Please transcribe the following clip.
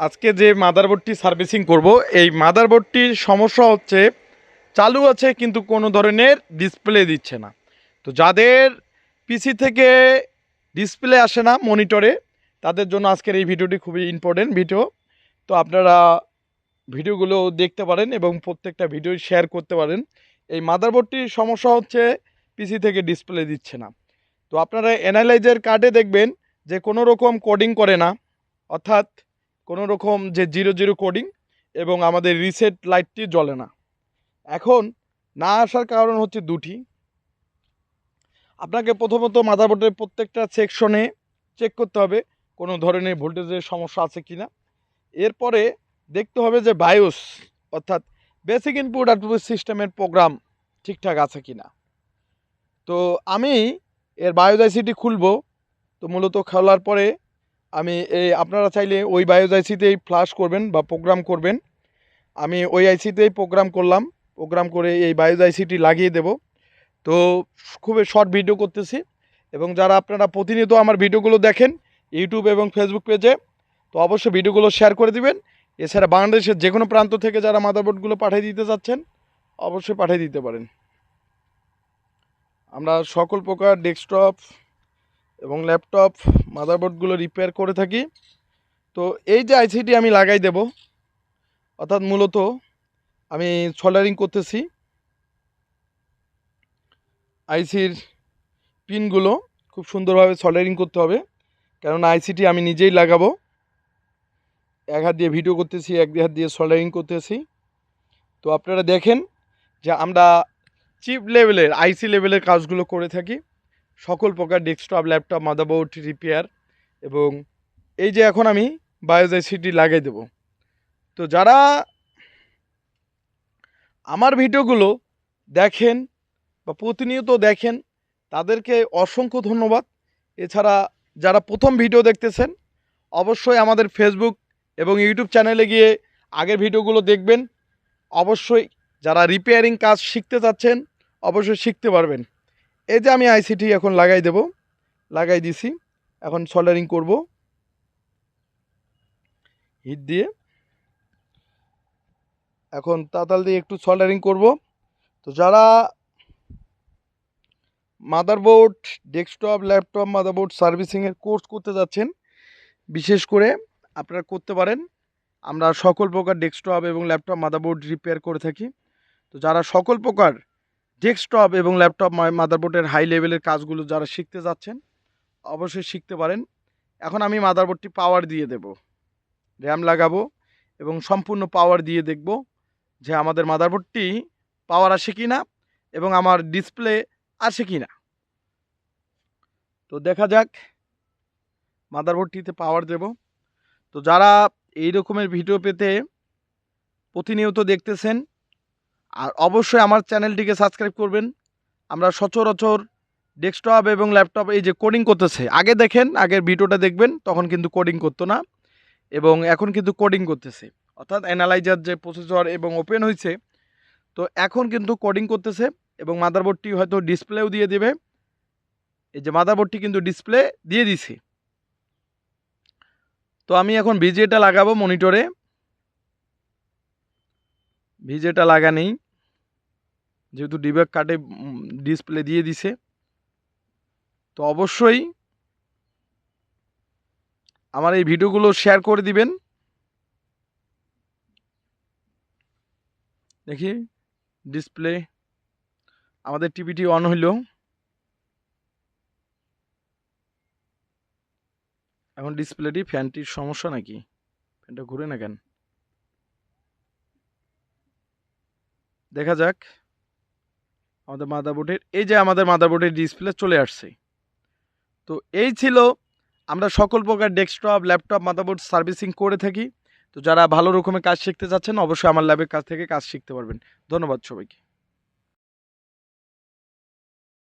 আজকে যে মাদারবোর্ডটি সার্ভিসিং করব, এই মাদারবোর্ডটির সমস্যা হচ্ছে, চালু আছে কিন্তু কোনো ধরনের ডিসপ্লে দিচ্ছে না। তো যাদের পিসি থেকে ডিসপ্লে আসে না মনিটরে, তাদের জন্য আজকের এই ভিডিওটি খুবই ইম্পর্টেন্ট ভিডিও তো আপনারা ভিডিওগুলো দেখতে পারেন এবং প্রত্যেকটা ভিডিও শেয়ার করতে পারেন। এই মাদারবোর্ডটির সমস্যা হচ্ছে, পিসি থেকে ডিসপ্লে দিচ্ছে না। তো আপনারা অ্যানালাইজার কার্ডে দেখবেন যে কোনো রকম কোডিং করে না, অর্থাৎ কোনো রকম যে জিরো জিরো কোডিং এবং আমাদের রিসেট লাইটটি জ্বলে না। এখন না আসার কারণ হচ্ছে দুটি। আপনাকে প্রথমত মাদারবোর্ডের প্রত্যেকটা সেকশনে চেক করতে হবে কোনো ধরনের ভোল্টেজের সমস্যা আছে কি না এরপরে দেখতে হবে যে বায়োস অর্থাৎ বেসিক ইনপুট আউটপুট সিস্টেমের প্রোগ্রাম ঠিকঠাক আছে কি না তো আমি এর বায়োজাইসিটি খুলব। তো মূলত খোলার পরে আমি এই আপনারা চাইলে ওই বায়োজ আইসিতেই ফ্লাশ করবেন বা প্রোগ্রাম করবেন। আমি ওই আইসিতেই প্রোগ্রাম করলাম। প্রোগ্রাম করে এই বায়োজ আইসিটি লাগিয়ে দেব। তো খুবই শর্ট ভিডিও করতেছি এবং যারা আপনারা প্রতিনিয়ত আমার ভিডিওগুলো দেখেন ইউটিউব এবং ফেসবুক পেজে তো অবশ্যই ভিডিওগুলো শেয়ার করে দিবেন। এছাড়া বাংলাদেশের যে কোনো প্রান্ত থেকে যারা মাদারবোর্ডগুলো পাঠিয়ে দিতে চাচ্ছেন, অবশ্যই পাঠিয়ে দিতে পারেন। আমরা সকল প্রকার ডেস্কটপ এবং ল্যাপটপ মাদারবোর্ডগুলো রিপেয়ার করে থাকি। তো এই যে আইসিটি আমি লাগাই দেব, অর্থাৎ মূলত আমি সোল্ডারিং করতেছি। আইসির পিনগুলো খুব সুন্দরভাবে সোল্ডারিং করতে হবে কারণ আইসিটি আমি নিজেই লাগাবো। এক হাত দিয়ে ভিডিও করতেছি, এক হাত দিয়ে সোল্ডারিং করতেছি। তো আপনারা দেখেন যে আমরা চিপ লেভেলের আইসি লেভেলের কাজগুলো করে থাকি। সকল প্রকার ডেস্কটপ, ল্যাপটপ মাদাবোর্ড রিপেয়ার এবং এই যে এখন আমি বায়োজাইসিটি লাগিয়ে দেব। তো যারা আমার ভিডিওগুলো দেখেন বা প্রতিনিয়ত দেখেন, তাদেরকে অসংখ্য ধন্যবাদ। এছাড়া যারা প্রথম ভিডিও দেখতেছেন, অবশ্যই আমাদের ফেসবুক এবং ইউটিউব চ্যানেলে গিয়ে আগের ভিডিওগুলো দেখবেন। অবশ্যই যারা রিপেয়ারিং কাজ শিখতে চাচ্ছেন, অবশ্যই শিখতে পারবেন। এই যে আমি আইসিটি এখন লাগাই দেব, লাগাই দিছি, এখন সোল্ডারিং করব। হিট দিয়ে। এখন তাতাল দিয়ে একটু সোল্ডারিং করব। তো যারা মাদারবোর্ড ডেস্কটপ ল্যাপটপ মাদারবোর্ড সার্ভিসিংয়ের কোর্স করতে যাচ্ছেন, বিশেষ করে আপনারা করতে পারেন। আমরা সকল প্রকার ডেস্কটপ এবং ল্যাপটপ মাদারবোর্ড রিপেয়ার করে থাকি। তো যারা সকল প্রকার ডেস্কটপ এবং ল্যাপটপ মাদারবোর্ডের হাই লেভেলের কাজগুলো যারা শিখতে যাচ্ছেন, অবশ্যই শিখতে পারেন। এখন আমি মাদারবোর্ডটি পাওয়ার দিয়ে দেব। র্যাম লাগাবো এবং সম্পূর্ণ পাওয়ার দিয়ে দেখব যে আমাদের মাদারবোর্ডটি পাওয়ার আসে কি না এবং আমার ডিসপ্লে আসে কি না তো দেখা যাক, মাদারবোর্ডটিতে পাওয়ার দেব। তো যারা এই রকমের ভিডিও পেতে প্রতিনিয়ত দেখতেছেন আর অবশ্যই আমার চ্যানেলটিকে সাবস্ক্রাইব করবেন। আমরা সচরাচর ডেস্কটপ এবং ল্যাপটপ এই যে কোডিং করতেছে, আগে দেখেন, আগের ভিডিওটা দেখবেন, তখন কিন্তু কোডিং করতো না এবং এখন কিন্তু কোডিং করতেছে। অর্থাৎ অ্যানালাইজার যে প্রসেসর এবং ওপেন হয়েছে তো এখন কিন্তু কোডিং করতেছে এবং মাদারবোর্ডটি হয়তো ডিসপ্লেও দিয়ে দেবে। এই যে মাদারবোর্ডটি কিন্তু ডিসপ্লে দিয়ে দিছে। তো আমি এখন ভিজিএটা লাগাবো মনিটরে। ভিজেটা লাগা নেই। যেহেতু ডিব্যাগ কার্ডে ডিসপ্লে দিয়ে দিছে। তো অবশ্যই আমার এই ভিডিওগুলো শেয়ার করে দিবেন। দেখি, ডিসপ্লে আমাদের টিভিটি অন হইল। এখন ডিসপ্লেটি ফ্যানটির সমস্যা নাকি? ফ্যানটা ঘুরে না কেন? দেখা যাক। আমাদের মাদারবোর্ডের এই যে আমাদের মাদারবোর্ডের ডিসপ্লে চলে আসছে। তো এই ছিল, আমরা সকল প্রকার ডেস্কটপ ল্যাপটপ মাদারবোর্ড সার্ভিসিং করে থাকি। তো যারা ভালো রকমের কাজ শিখতে চাচ্ছেন, অবশ্যই আমার ল্যাবের কাছ থেকে কাজ শিখতে পারবেন। ধন্যবাদ সবাইকে।